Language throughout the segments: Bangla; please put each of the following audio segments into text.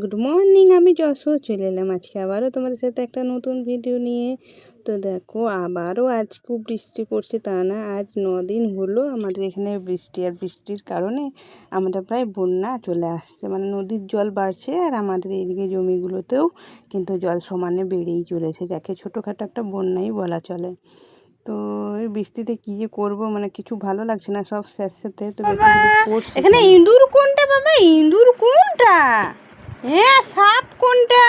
গুড মর্নিং আমি যশো চলে এলাম আজকে আবারও তোমাদের সাথে একটা নতুন ভিডিও নিয়ে। তো দেখো, আবারও আজ খুব বৃষ্টি পড়ছে, তা না, আজ দিন হলো। আমাদের এখানে বৃষ্টি আর বৃষ্টির কারণে আমাদের প্রায় বন্যা চলে আসছে। মানে নদীর জল বাড়ছে আর আমাদের এইদিকে জমিগুলোতেও কিন্তু জল সমানে বেড়েই চলেছে, যাকে ছোটোখাটো একটা বন্যাই বলা চলে। তো এই বৃষ্টিতে কী যে করব মানে কিছু ভালো লাগছে না, সব স্যাঁতস্যাঁতে তো পড়ছে এখানে ইঁদুর কোনটা বাবা? ইঁদুর কোনটা? হ্যাঁ সাপ কোনটা?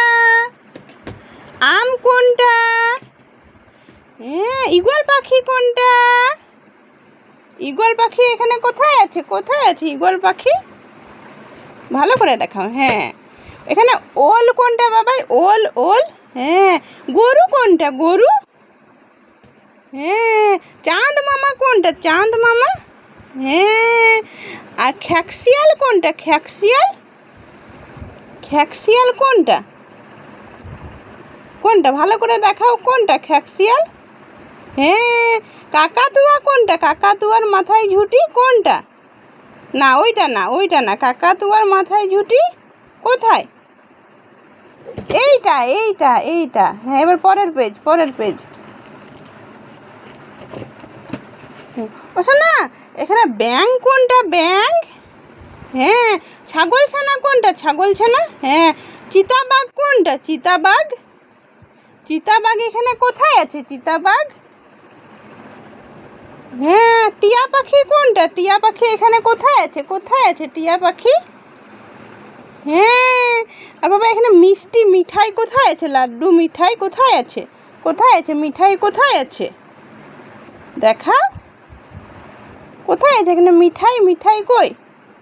আম কোনটা? হ্যাঁ ইগল পাখি কোনটা? ইগল পাখি এখানে কোথায় আছে? কোথায় আছে ইগল পাখি? ভালো করে দেখাও হ্যাঁ। এখানে ওল কোনটা বাবা ওল ওল হ্যাঁ। গরু কোনটা? গরু? হ্যাঁ। চাঁদ মামা কোনটা? চাঁদ মামা? হ্যাঁ। আর খ্যাকশিয়াল কোনটা? খ্যাকশিয়াল? খ্যাকশিয়াল কোনটা? কোনটা? ভালো করে দেখাও কোনটা? খ্যাকশিয়াল হ্যাঁ কাকাতুয়া কোনটা? কাকাতুয়ার মাথায় ঝুটি কোনটা? না, ওইটা না ওইটা না। কাকাতুয়ার মাথায় ঝুটি কোথায়? এইটা এইটা এইটা। হ্যাঁ এবার পরের পেজ পরের পেজ ও না, এখানে ব্যাং কোনটা? ব্যাং হ্যাঁ ছাগল ছানা কোনটা? ছাগল ছানা হ্যাঁ চিতাবাঘ কোনটা? চিতাবাঘ? চিতাবাঘ এখানে কোথায় আছে? চিতাবাঘ? হ্যাঁ টিয়া পাখি কোনটা? টিয়া পাখি এখানে কোথায় আছে? কোথায় আছে টিয়া পাখি? হ্যাঁ আর বাবা, এখানে মিষ্টি মিঠাই কোথায় আছে? লাড্ডু মিঠাই কোথায় আছে? কোথায় আছে? মিঠাই কোথায় আছে? দেখা কোথায় আছে? এখানে মিঠাই মিঠাই কই?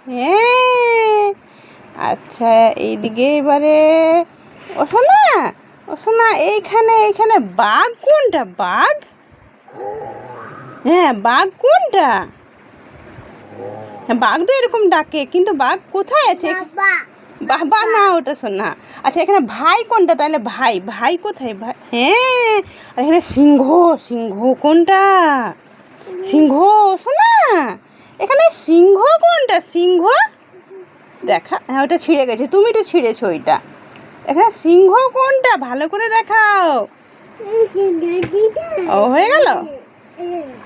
হ্যাঁ। আচ্ছা এইদিকে এবারে ও শোনা ও শোনা এইখানে এইখানে বাঘ কোনটা বাঘ? হ্যাঁ বাঘ কোনটা? হ্যাঁ বাঘ তো এরকম ডাকে কিন্তু বাঘ কোথায় আছে? বাবা। না ওটা শোনা আচ্ছা এখানে ভাই কোনটা? তাহলে ভাই ভাই কোথায়? ভাই হ্যাঁ। আর এখানে সিংহ সিংহ কোনটা? সিংহ। শোনা এখানে সিংহ কোনটা? সিংহ? দেখা হ্যাঁ ওটা ছিঁড়ে গেছে। তুমি তো ছিঁড়েছো ওইটা। এখানে সিংহ কোনটা? ভালো করে দেখাও। ও হয়ে গেল?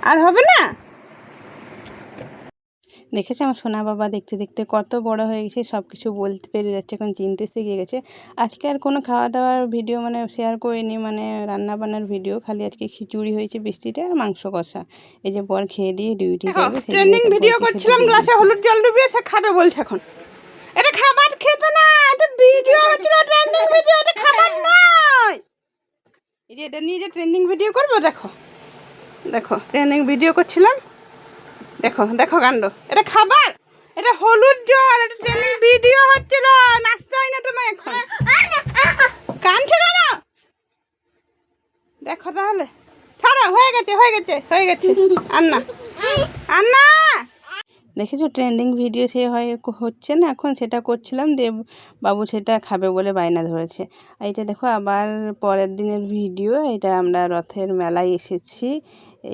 আর হবে না? দেখেছে আমার সোনা বাবা দেখতে দেখতে কত বড় হয়ে গেছে সব কিছু বলতে পেরে যাচ্ছে এখন চিনতে শিখে গেছে। আজকে আর কোনো খাওয়া দাওয়ার ভিডিও মানে শেয়ার করিনি মানে রান্না বান্নার ভিডিও খালি আজকে খিচুড়ি হয়েছে বৃষ্টিতে আর মাংস কষা। এই যে বর খেয়ে দিয়ে ডিউটি যাবে ট্রেন্ডিং ভিডিও করছিলাম গ্লাসে হলুদ জল ডুবিয়ে সে খাবে বলছে এখন। এটা খাবার খেতে না এটা ভিডিও হচ্ছিল ট্রেন্ডিং ভিডিও এটা খাবার নয়। এই যে এটা নিয়ে যে ট্রেন্ডিং ভিডিও করব দেখো। দেখো ট্রেন্ডিং ভিডিও করছিলাম। দেখো দেখো কাণ্ড এটা খাবার? এটা হলুদ জল, এটা ট্রেনিং ভিডিও হচ্ছিল। নাচতে হয় না তোমায় এখন। কাঁদছো কেন? দেখো তাহলে। ছাড়ো, হয়ে গেছে হয়ে গেছে হয়ে গেছে। আন্না। আন্না! দেখেছ ট্রেন্ডিং ভিডিও সে হয় হচ্ছে না, এখন সেটা করছিলাম দেব বাবু সেটা খাবে বলে বায়না ধরেছে। আর এটা দেখো আবার পরের দিনের ভিডিও এটা আমরা রথের মেলায় এসেছি।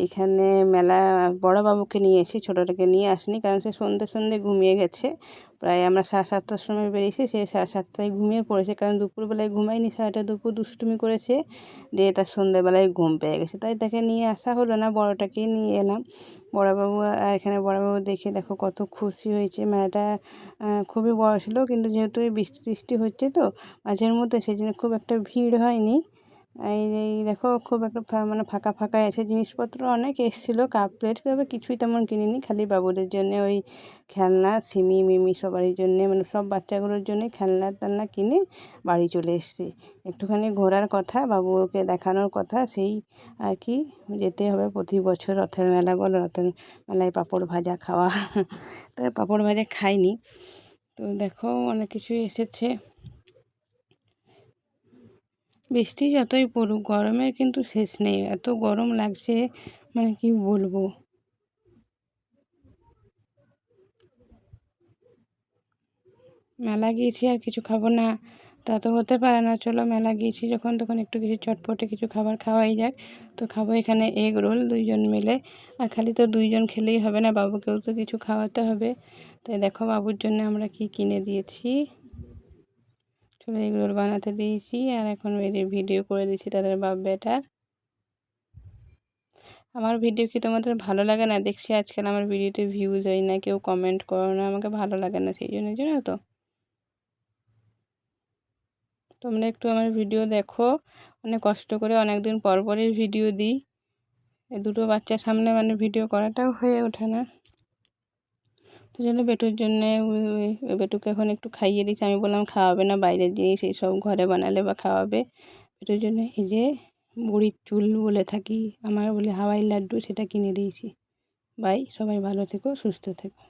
এইখানে মেলা বড় বাবুকে নিয়ে এসে ছোটোটাকে নিয়ে আসিনি, কারণ সে সন্ধ্যে সন্ধ্যে ঘুমিয়ে গেছে। প্রায় আমরা সাড়ে সাতটার সময় বেরিয়েছি, সে সাড়ে সাতটায় ঘুমিয়ে পড়েছে, কারণ দুপুরবেলায় ঘুমায়নি, সারাটা দুপুর দুষ্টুমি করেছে, দিয়ে এটা সন্ধ্যেবেলায় ঘুম পেয়ে গেছে। তাই তাকে নিয়ে আসা হলো না বড়টাকেই নিয়ে এলাম। বড়বাবু এখানে বড়বাবু দেখে দেখো কত খুশি হয়েছে। মেলাটা খুবই বড় ছিল, কিন্তু যেহেতু বৃষ্টি টিষ্টি হচ্ছে তো, মাঝের মধ্যে সেই জন্য খুব একটা ভিড় হয়নি। এই দেখো, খুব একটা মানে ফাঁকা ফাঁকা আছে জিনিসপত্র। অনেক এসেছিল, কাপ প্লেট, তবে কিছুই তেমন কিনিনি, খালি বাবুদের জন্য ওই খেলনা, সিমি, মিমি সবারই জন্যে মানে সব বাচ্চাগুলোর জন্যে খেলনা টেলনা কিনে বাড়ি চলে এসেছি। একটুখানি ঘোরার কথা, বাবুকে দেখানোর কথা, সেই আর কি, যেতে হবে প্রতি বছর রথের মেলা বলো, রথের মেলায় পাঁপড় ভাজা খাওয়া। তবে পাঁপড় ভাজা খাইনি। তো দেখো, অনেক কিছুই এসেছে। বৃষ্টি যতই পড়ুক, গরমের কিন্তু শেষ নেই। এত গরম লাগছে মানে কি বলব? মেলা গিয়েছি আর কিছু খাব না, তা তো হতে পারে না। চলো মেলা গিয়েছি যখন, তখন একটু কিছু চটপটে কিছু খাবার খাওয়াই যাক। তো খাব এখানে এগ রোল দুইজন মিলে। আর খালি তো দুইজন খেলেই হবে না, বাবুকেও তো কিছু খাওয়াতে হবে। তাই দেখো বাবুর জন্য আমরা কি কিনে দিয়েছি। আসলে এগুলো বানাতে দিয়েছি। আর এখন ভিডিও করে দিচ্ছি তাদের বাপ বেটার। আমার ভিডিও কি তোমাদের ভালো লাগে না? দেখছি আজকাল আমার ভিডিওতে ভিউজ হয় না, কেউ কমেন্ট করো না, আমাকে ভালো লাগে না সেই জন্য জন্য তো? তোমরা একটু আমার ভিডিও দেখো। অনেক কষ্ট করে অনেক দিন পর পরই ভিডিও দিই। দুটো বাচ্চার সামনে মানে ভিডিও করাটাও হয়ে ওঠে না। তো জন্য বেটুর জন্য বেটুকে এখন একটু খাইয়ে দিয়েছি। আমি বললাম খাওয়াবে না বাইরের জিনিস এইসব ঘরে বানালে বা খাওয়াবে। বেটুর জন্য এই যে বুড়ির চুল বলে থাকি, আমার বলে হাওয়াই লাড্ডু সেটা কিনে দিয়েছি। বাই, সবাই ভালো থেকো, সুস্থ থেকো।